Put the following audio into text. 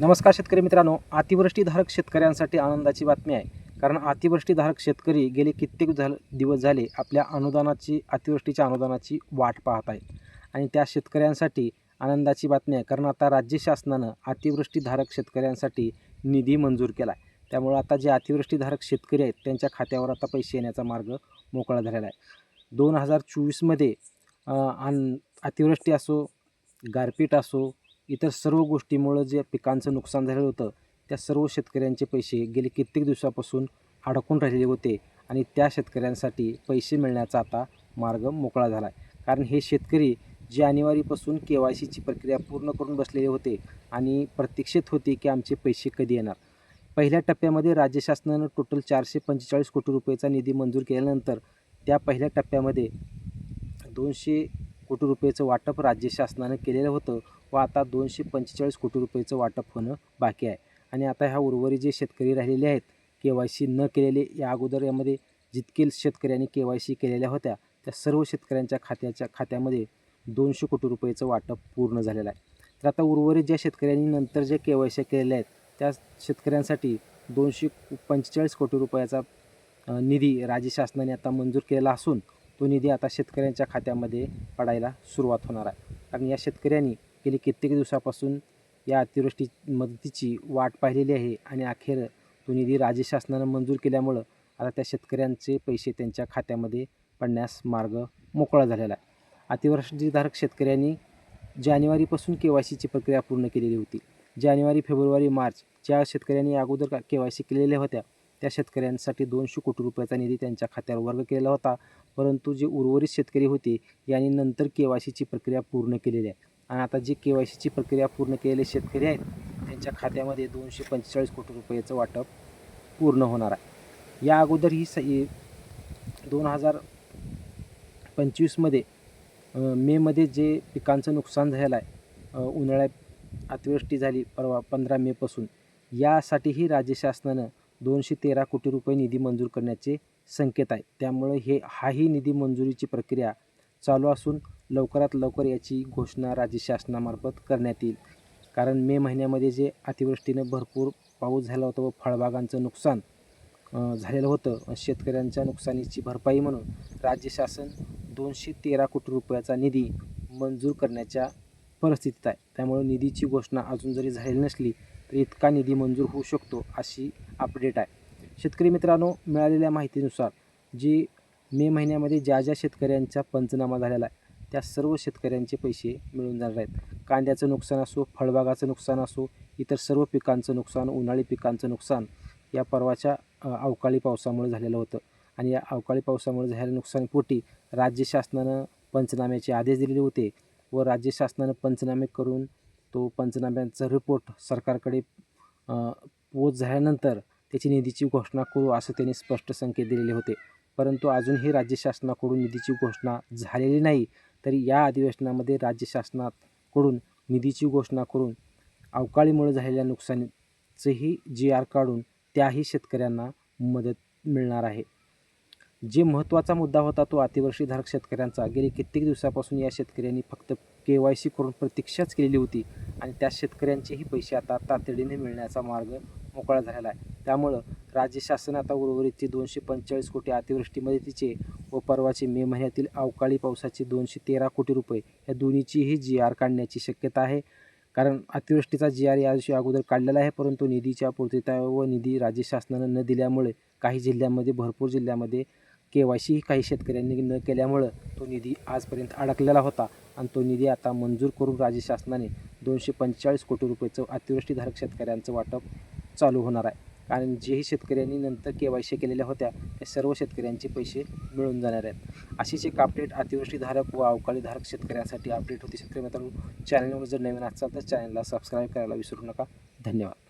नमस्कार शेतकरी मित्रांनो अतिवृष्टीधारक शेतकऱ्यांसाठी आनंदाची बातमी आहे. कारण अतिवृष्टीधारक शेतकरी गेले कित्येक झाल दिवस झाले आपल्या अनुदानाची अतिवृष्टीच्या अनुदानाची वाट पाहत आहेत. आणि त्या शेतकऱ्यांसाठी आनंदाची बातमी आहे. कारण आता राज्य शासनानं अतिवृष्टीधारक शेतकऱ्यांसाठी निधी मंजूर केला आहे त्यामुळं आता जे अतिवृष्टीधारक शेतकरी आहेत त्यांच्या खात्यावर आता पैसे येण्याचा मार्ग मोकळा झालेला आहे. दोन हजार चोवीसमध्ये अन अतिवृष्टी असो गारपीट असो इतर सर्व गोष्टीमुळं जे पिकांचं नुकसान झालेलं होतं त्या सर्व शेतकऱ्यांचे पैसे गेले कित्येक दिवसापासून अडकून राहिलेले होते आणि त्या शेतकऱ्यांसाठी पैसे मिळण्याचा आता मार्ग मोकळा झाला आहे कारण हे शेतकरी जानेवारीपासून के वाय सीची प्रक्रिया पूर्ण करून बसलेले होते आणि प्रतीक्षेत होते की आमचे पैसे कधी येणार. पहिल्या टप्प्यामध्ये राज्य शासनानं टोटल चारशे पंचेचाळीस कोटी रुपयेचा निधी मंजूर केल्यानंतर त्या पहिल्या टप्प्यामध्ये दोनशे कोटी रुपयेचं वाटप राज्य शासनानं केलेलं होतं. व आता दोनशे पंचेचाळीस कोटी रुपयेचं वाटप होणं बाकी आहे. आणि आता ह्या उर्वरित जे शेतकरी राहिलेले आहेत के वाय सी न केलेले या अगोदर यामध्ये जितके शेतकऱ्यांनी के वाय सी केलेल्या होत्या त्या सर्व शेतकऱ्यांच्या खात्याच्या खात्यामध्ये दोनशे कोटी रुपयेचं वाटप पूर्ण झालेलं आहे. तर आता उर्वरित ज्या शेतकऱ्यांनी नंतर ज्या के वाय सी केलेल्या आहेत त्या शेतकऱ्यांसाठी दोनशे पंचेचाळीस कोटी रुपयाचा निधी राज्य शासनाने आता मंजूर केलेला असून तो निधी आता शेतकऱ्यांच्या खात्यामध्ये पडायला सुरुवात होणार आहे. कारण या शेतकऱ्यांनी गेली कित्येक दिवसापासून या अतिवृष्टी मदतीची वाट पाहिलेली आहे आणि अखेर तो निधी राज्य शासनानं मंजूर केल्यामुळं आता त्या शेतकऱ्यांचे पैसे त्यांच्या खात्यामध्ये पडण्यास मार्ग मोकळा झालेला आहे. अतिवृष्टीधारक शेतकऱ्यांनी जानेवारीपासून के वाय सीची प्रक्रिया पूर्ण केलेली होती. जानेवारी फेब्रुवारी मार्च ज्या शेतकऱ्यांनी अगोदर के वाय सी केलेल्या होत्या त्या शेतकऱ्यांसाठी दोनशे कोटी रुपयाचा निधी त्यांच्या खात्यावर वर्ग केलेला होता. परंतु जे उर्वरित शेतकरी होते यांनी नंतर के वाय सीची प्रक्रिया पूर्ण केलेली आहे. आणि आता जी के वाय सीची प्रक्रिया पूर्ण केलेले शेतकरी आहेत त्यांच्या खात्यामध्ये दोनशे पंचेचाळीस कोटी रुपयाचं वाटप पूर्ण होणार आहे. या अगोदर ही स दोन हजार पंचवीसमध्ये मेमध्ये जे पिकांचं नुकसान झालेलं आहे उन्हाळ्यात अतिवृष्टी झाली परवा पंधरा मेपासून यासाठीही राज्य शासनानं दोनशे तेरा कोटी रुपये निधी मंजूर करण्याचे संकेत आहे. त्यामुळे हे हाही निधी मंजुरीची प्रक्रिया चालू असून लवकरात लवकर याची घोषणा राज्य शासनामार्फत करण्यात येईल. कारण मे महिन्यामध्ये जे अतिवृष्टीनं भरपूर पाऊस झाला होता व फळबागांचं नुकसान झालेलं होतं शेतकऱ्यांच्या नुकसानीची भरपाई म्हणून राज्य शासन दोनशे तेरा कोटी रुपयाचा निधी मंजूर करण्याच्या परिस्थितीत आहे. त्यामुळे निधीची घोषणा अजून जरी झालेली नसली तर इतका निधी मंजूर होऊ शकतो अशी अपडेट आहे. शेतकरी मित्रांनो मिळालेल्या माहितीनुसार जी मे महिन्यामध्ये ज्या ज्या शेतकऱ्यांचा पंचनामा झालेला आहे त्या सर्व शेतकऱ्यांचे पैसे मिळून जाणार आहेत. कांद्याचं नुकसान असो फळबागाचं नुकसान असो इतर सर्व पिकांचं नुकसान उन्हाळी पिकांचं नुकसान या परवाच्या अवकाळी पावसामुळे झालेलं होतं. आणि या अवकाळी पावसामुळे झालेल्या नुकसानीपोटी राज्य शासनानं पंचनाम्याचे आदेश दिलेले होते व राज्य शासनानं पंचनामे करून तो पंचनाम्यांचा रिपोर्ट सरकारकडे पोच झाल्यानंतर त्याची निधीची घोषणा करू असं त्यांनी स्पष्ट संकेत दिलेले होते. परंतु अजूनही राज्य शासनाकडून निधीची घोषणा झालेली नाही तरी या अधिवेशनामध्ये राज्य शासनाकडून निधीची घोषणा करून अवकाळीमुळे झालेल्या नुकसानीचंही जी आर काढून त्याही शेतकऱ्यांना मदत मिळणार आहे. जे महत्त्वाचा मुद्दा होता तो अतिवर्षीधारक शेतकऱ्यांचा. गेली कित्येक दिवसापासून या शेतकऱ्यांनी फक्त के वाय सी करून प्रतीक्षाच केलेली होती आणि त्या शेतकऱ्यांचेही पैसे आता तातडीने मिळण्याचा मार्ग मोकळा झालेला आहे. त्यामुळं राज्य शासन आता उर्वरितचे दोनशे पंचेचाळीस कोटी अतिवृष्टी मदतीचे व परवाचे मे महिन्यातील अवकाळी पावसाचे दोनशे तेरा कोटी रुपये या दोन्हीचीही जी आर काढण्याची शक्यता आहे. कारण अतिवृष्टीचा जी आर यावर्षी अगोदर काढलेला आहे परंतु निधीच्या पूर्तता व निधी राज्य शासनानं न दिल्यामुळे काही जिल्ह्यांमध्ये भरपूर जिल्ह्यामध्ये के वाय सी काही शेतकऱ्यांनी न केल्यामुळं तो निधी आजपर्यंत अडकलेला होता. आणि तो निधी आता मंजूर करून राज्य शासनाने दोनशे पंचेचाळीस कोटी रुपयेचं अतिवृष्टीधारक शेतकऱ्यांचं वाटप चालू होणार आहे. कारण जेही शेतकऱ्यांनी नंतर के वाय सी केलेल्या होत्या त्या सर्व शेतकऱ्यांचे पैसे मिळून जाणार आहेत. अशीच एक अपडेट अतिवृष्टीधारक व अवकाळीधारक शेतकऱ्यांसाठी अपडेट होती शेतकरी मित्रांनो चॅनलवर जर नवीन असाल तर चॅनलला सबस्क्राईब करायला विसरू नका. धन्यवाद.